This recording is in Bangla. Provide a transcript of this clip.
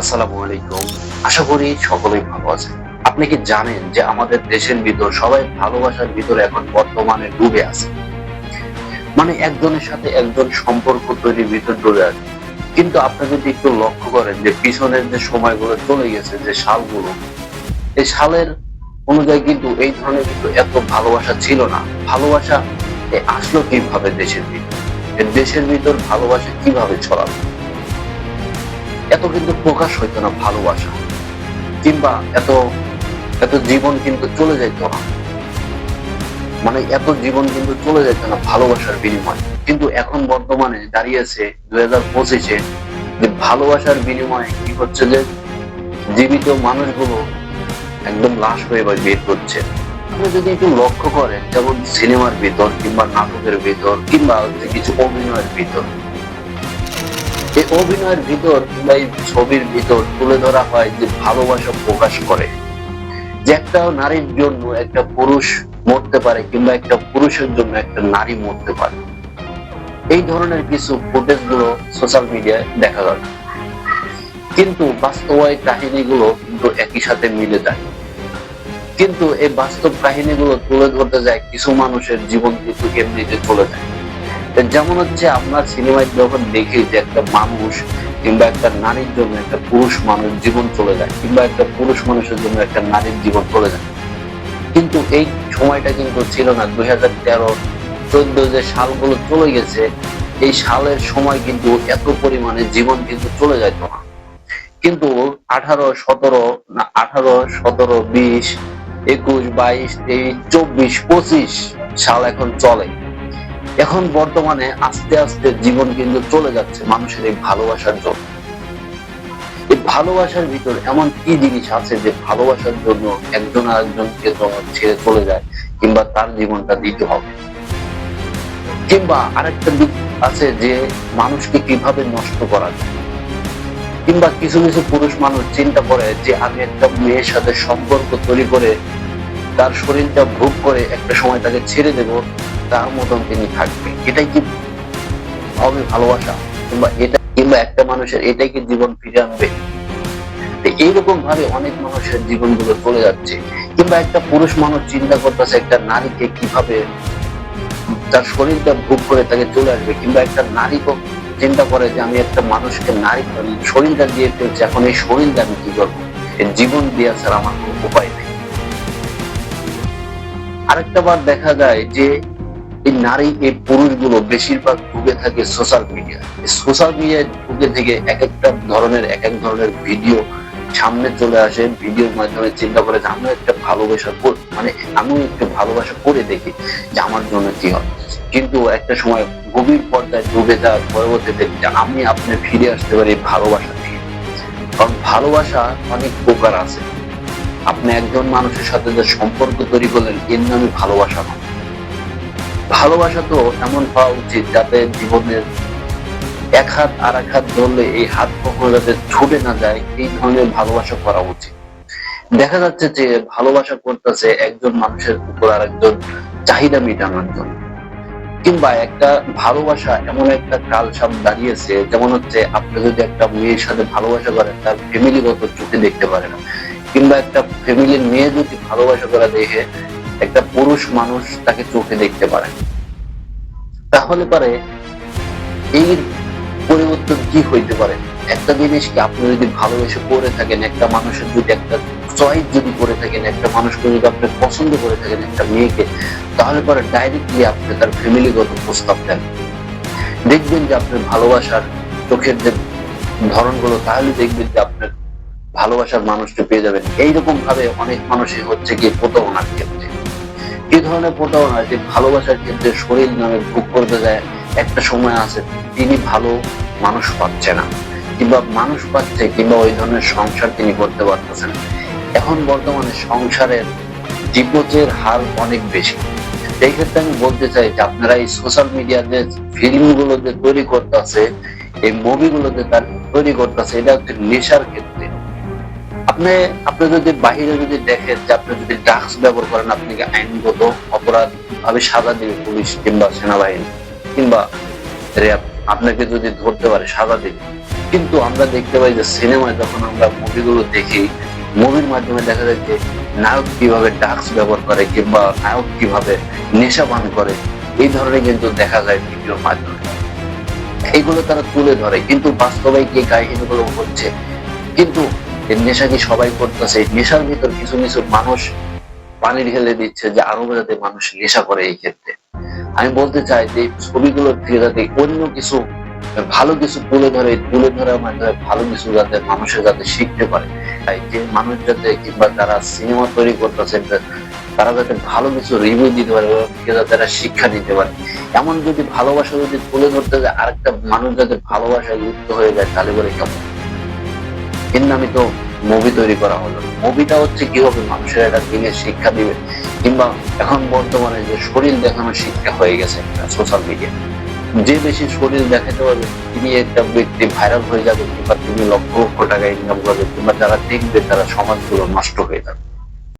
আসসালামু আলাইকুম। আশা করি সকলেই ভালো আপনি কি জানেন যে আমাদের দেশের ভিতর সবাই ভালোবাসার ভিতরে এখন বর্তমানে ডুবে আছে? মানে একজনের সাথে একজন সম্পর্ক তৈরির ভিতর ডুবে আছে। কিন্তু আপনি যদি একটু লক্ষ্য করেন যে পিছনের যে সময়গুলো চলে গেছে, যে সালগুলো, এই সালের অনুযায়ী কিন্তু এই ধরনের কিন্তু এত ভালোবাসা ছিল না। ভালোবাসা আসলো কীভাবে দেশের ভিতর? দেশের ভিতর ভালোবাসা কীভাবে ছড়ালো? এত কিন্তু প্রকাশ হইতো না, ভালোবাসা। কিংবা এত এত জীবন কিন্তু চলে যেত না। মানে এত জীবন কিন্তু চলে যেত না ভালোবাসার বিনিময়ে। কিন্তু এখন বর্তমানে দাঁড়িয়েছে দুই হাজার পঁচিশে যে ভালোবাসার বিনিময়ে কি হচ্ছে যে জীবিত মানুষগুলো একদম লাশ হয়ে বা বের করছে আপনি যদি একটু লক্ষ্য করেন, যেমন সিনেমার ভিতর কিংবা নাটকের ভিতর কিংবা কিছু অভিনয়ের ভিতর এই অভিনয়ের ভিতর কিংবা এই ছবির ভিতর তুলে ধরা হয় যে ভালোবাসা প্রকাশ করে। যে একটা নারীর জন্য একটা পুরুষ মরতে পারে কিংবা একটা পুরুষের জন্য একটা নারী মরতে পারে। এই ধরনের কিছু ফুটেজগুলো সোশ্যাল মিডিয়ায় দেখা গেল। কিন্তু বাস্তবায়িক কাহিনীগুলো কিন্তু একই সাথে মিলে যায়। কিন্তু এই বাস্তব কাহিনীগুলো তুলে ধরতে যায় কিছু মানুষের জীবন কিন্তু এমনিতে চলে যায়। যেমন হচ্ছে আমরা সিনেমায় যখন দেখি যে একটা মানুষ কিংবা একটা নারীর জন্য একটা পুরুষ মানুষ জীবন চলে যায়, কিংবা একটা পুরুষ মানুষের জন্য একটা নারীর জীবন চলে যায়। কিন্তু এই সময়টা কিন্তু ছিল না, দুই হাজার তেরো, চোদ্দ যে সালগুলো চলে গেছে, এই সালের সময় কিন্তু এত পরিমাণে জীবন কিন্তু চলে যেত না। কিন্তু আঠারো, সতেরো, না আঠারো, সতেরো, বিশ, একুশ, বাইশ, তেইশ, চব্বিশ, পঁচিশ সাল এখন চলে। এখন বর্তমানে আস্তে আস্তে জীবন কিন্তু চলে যাচ্ছে মানুষের এই ভালোবাসার জন্য। এই ভালোবাসার ভিতর এমন কি জিনিস আছে যে ভালোবাসার জন্য একজন আরেকজনকে ছেড়ে চলে যায় কিংবা তার জীবনটা দিতে হবে? কিংবা আরেকটা দিক আছে যে মানুষকে কীভাবে নষ্ট করা যায়? কিংবা কিছু কিছু পুরুষ মানুষ চিন্তা করে যে আমি একটা মেয়ের সাথে সম্পর্ক তৈরি করে তার শরীরটা ভোগ করে একটা সময় তাকে ছেড়ে দেব তার মতন তিনি থাকবে। এটাই কি হবে ভালোবাসা? কিংবা এটা কিংবা একটা মানুষের এটাই কি জীবন ফিরে আনবে? এইরকম ভাবে অনেক মানুষের জীবনগুলো চলে যাচ্ছে। কিংবা একটা পুরুষ মানুষ চিন্তা করতেছে একটা নারীকে কীভাবে তার শরীরটা ভোগ করে তাকে চলে আসবে। কিংবা একটা নারী চিন্তা করে যে আমি একটা মানুষকে নারী শরীরটা দিয়ে ফেলছি, এখন এই শরীরটা আমি কি করব? জীবন দেওয়া ছাড়া আমার কোনো উপায় নেই। আরেকটা বার দেখা যায় যে এই নারী, এই পুরুষগুলো বেশিরভাগ ঢুকে থাকে সোশ্যাল মিডিয়া সোশ্যাল মিডিয়ায় ঢুকে থেকে এক একটা ধরনের, এক এক ধরনের ভিডিও সামনে চলে আসে। ভিডিওর মাধ্যমে চিন্তা করে যে, আমিও একটা ভালোবাসা মানে আমিও একটা ভালোবাসা করে দেখি যে, আমার জন্য কি হয়। কিন্তু একটা সময় গভীর পর্দায় ডুবে যাওয়ার পরবর্তীতে আমি আপনি ফিরে আসতে পারি ভালোবাসা থেকে কারণ ভালোবাসা অনেক প্রকার আছে। আপনি একজন মানুষের সাথে যে সম্পর্ক তৈরি করলেন, এর নামে ভালোবাসা নয়। ভালোবাসা তো এমন হওয়া উচিত যাতে জীবনের এক হাত আর এক হাত ধরলে এই হাত কখনো যাতে ছুটে না যায়, এই ধরনের ভালোবাসা করা উচিত। দেখা যাচ্ছে যে ভালোবাসা করতেছে একজন মানুষের উপর আর একজন চাহিদা মেটানোর জন্য। কিংবা একটা ভালোবাসা এমন একটা কাল সাপ দাঁড়িয়েছে, যেমন হচ্ছে আপনি যদি একটা মেয়ের সাথে ভালোবাসা করেন, তার ফ্যামিলিগত চোখে দেখতে পারে না। কিংবা একটা ফ্যামিলির মেয়ে যদি ভালোবাসা করা দেখে একটা পুরুষ মানুষ তাকে চোখে দেখতে পারে। তাহলে পারে এই পরিবর্তন কি হইতে পারে? একটা জিনিসকে আপনি যদি ভালোবেসে করে থাকেন, একটা মানুষের যদি একটা চয়েস যদি করে থাকেন, একটা মানুষকে যদি আপনি পছন্দ করে থাকেন, একটা মেয়েকে, তাহলে পরে ডাইরেক্টলি আপনি তার ফ্যামিলিগত প্রস্তাব দেন। দেখবেন যে আপনার ভালোবাসার চোখের যে ধরনগুলো, তাহলে দেখবেন যে আপনার ভালোবাসার মানুষকে পেয়ে যাবেন। এইরকম ভাবে অনেক মানুষই হচ্ছে কি প্রতারণার ক্ষেত্রে। এই ধরনের প্রতারণা যে ভালোবাসার ক্ষেত্রে শরীর নামে ভোগ করতে যায়, একটা সময় আছে তিনি ভালো মানুষ পাচ্ছে না, কিংবা মানুষ পাচ্ছে, কিংবা ওই ধরনের সংসার তিনি করতে পারতেছেন এখন বর্তমানে সংসারের ডিপোজের হার অনেক বেশি। এই ক্ষেত্রে আমি বলতে চাই যে আপনারা এই সোশ্যাল মিডিয়া যে ফিল্মগুলো যে তৈরি করতেছে, এই মুভিগুলো যে তার তৈরি করতেছে, এটা হচ্ছে নেশার ক্ষেত্রে। আপনি আপনি যদি বাহিরে যদি দেখেন যে আপনি যদি ড্রাগস ব্যবহার করেন আপনাকে আইনগত অপরাধ ভাবে সাজা দিবে পুলিশ কিংবা সেনাবাহিনী কিংবা র্যাব আপনাকে যদি ধরতে পারে, সাজা দিবে কিন্তু আমরা দেখতে পাই যে সিনেমায় যখন আমরা মুভিগুলো দেখি, মুভির মাধ্যমে দেখা যায় যে নায়ক কীভাবে ড্রাগস ব্যবহার করে কিংবা নায়ক কীভাবে নেশা পান করে, এই ধরনের কিন্তু দেখা যায় ভিডিওর মাধ্যমে। এইগুলো তারা তুলে ধরে। কিন্তু বাস্তবে কি কাহিনীগুলো হচ্ছে, কিন্তু এই নেশা কি সবাই করতেছে, এই নেশার ভিতর কিছু কিছু মানুষ পানি ঢেলে দিচ্ছে যে আরও যাতে মানুষ নেশা করে এই ক্ষেত্রে। আমি বলতে চাই যে এই ছবিগুলোর থেকে যাতে অন্য কিছু, ভালো কিছু তুলে ধরে, তুলে ধরার মাধ্যমে ভালো কিছু যাতে মানুষের যাতে শিখতে পারে। তাই যে মানুষ যাতে কিংবা যারা সিনেমা তৈরি করতেছে, তারা যাতে ভালো কিছু রিভিউ দিতে পারে যাতে তারা শিক্ষা দিতে পারে। এমন যদি ভালোবাসা যদি তুলে ধরতে যায়, আরেকটা মানুষ যাতে ভালোবাসায় লিপ্ত হয়ে যায়, তাহলে বলে কেমন? এর নামে তো মুভি তৈরি করা হলো। মুভিটা হচ্ছে কীভাবে মানুষের একটা দিনের শিক্ষা দিবে, কিংবা এখন বর্তমানে যে শরীর দেখানোর শিক্ষা হয়ে গেছে সোশ্যাল মিডিয়া যে বেশি শরীর দেখাতে পারবে, তিনি একটা ব্যক্তি ভাইরাল হয়ে যাবে, কিংবা তিনি লক্ষ লক্ষ টাকা ইনকাম করবে, কিংবা যারা দেখবে তারা সমাজগুলো নষ্ট হয়ে যাবে।